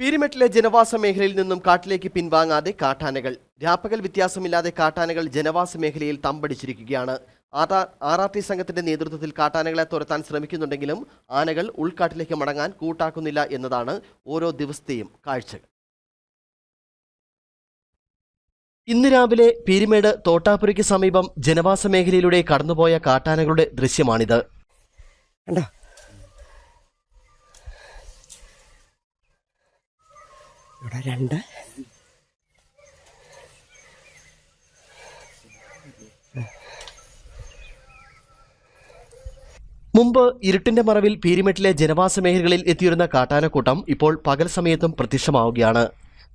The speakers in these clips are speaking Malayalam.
പീരിമെട്ടിലെ ജനവാസ മേഖലയിൽ നിന്നും കാട്ടിലേക്ക് പിൻവാങ്ങാതെ കാട്ടാനകൾ. രാപ്പകൽ വ്യത്യാസമില്ലാതെ കാട്ടാനകൾ ജനവാസ മേഖലയിൽ തമ്പടിച്ചിരിക്കുകയാണ്. ആർ ആർ ടി സംഘത്തിന്റെ നേതൃത്വത്തിൽ കാട്ടാനകളെ തുരത്താൻ ശ്രമിക്കുന്നുണ്ടെങ്കിലും ആനകൾ ഉൾക്കാട്ടിലേക്ക് മടങ്ങാൻ കൂട്ടാക്കുന്നില്ല എന്നതാണ് ഓരോ ദിവസത്തെയും കാഴ്ചകൾ. ഇന്ന് രാവിലെ പീരിമേട് തോട്ടാപുരയ്ക്ക് സമീപം ജനവാസ മേഖലയിലൂടെ കടന്നുപോയ കാട്ടാനകളുടെ ദൃശ്യമാണിത്. ഇവിടെ രണ്ട്. മുമ്പ് ഇരുട്ടിന്റെ മറവിൽ പീരിമെട്ടിലെ ജനവാസ മേഖലകളിൽ എത്തിയിരുന്ന കാട്ടാനക്കൂട്ടം ഇപ്പോൾ പകൽ സമയത്തും പ്രത്യക്ഷമാവുകയാണ്.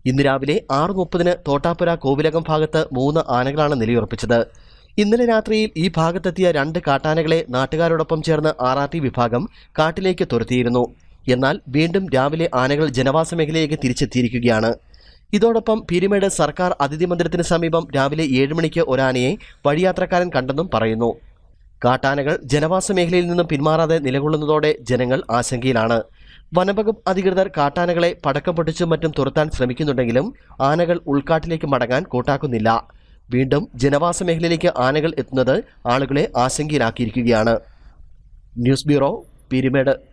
ഇന്ന് രാവിലെ ആറ് മുപ്പതിന് തോട്ടാപ്പുര കോവിലകം ഭാഗത്ത് മൂന്ന് ആനകളാണ് നിലയുറപ്പിച്ചത്. ഇന്നലെ രാത്രിയിൽ ഈ ഭാഗത്തെത്തിയ രണ്ട് കാട്ടാനകളെ നാട്ടുകാരോടൊപ്പം ചേർന്ന് ആർ വിഭാഗം കാട്ടിലേക്ക് തുരത്തിയിരുന്നു. എന്നാൽ വീണ്ടും രാവിലെ ആനകൾ ജനവാസ മേഖലയിലേക്ക് തിരിച്ചെത്തിയിരിക്കുകയാണ്. ഇതോടൊപ്പം പീരുമേട് സർക്കാർ അതിഥി മന്ദിരത്തിന് സമീപം രാവിലെ ഏഴ് മണിക്ക് ഒരാനയെ വഴിയാത്രക്കാരൻ കണ്ടെന്നും പറയുന്നു. കാട്ടാനകൾ ജനവാസ മേഖലയിൽ നിന്നും പിന്മാറാതെ നിലകൊള്ളുന്നതോടെ ജനങ്ങൾ ആശങ്കയിലാണ്. വനംവകുപ്പ് അധികൃതർ കാട്ടാനകളെ പടക്കം പൊട്ടിച്ചും മറ്റും തുരത്താൻ ശ്രമിക്കുന്നുണ്ടെങ്കിലും ആനകൾ ഉൾക്കാട്ടിലേക്ക് മടങ്ങാൻ കൂട്ടാക്കുന്നില്ല. വീണ്ടും ജനവാസ മേഖലയിലേക്ക് ആനകൾ എത്തുന്നത് ആളുകളെ ആശങ്കയിലാക്കിയിരിക്കുകയാണ്. News bureau Peermade.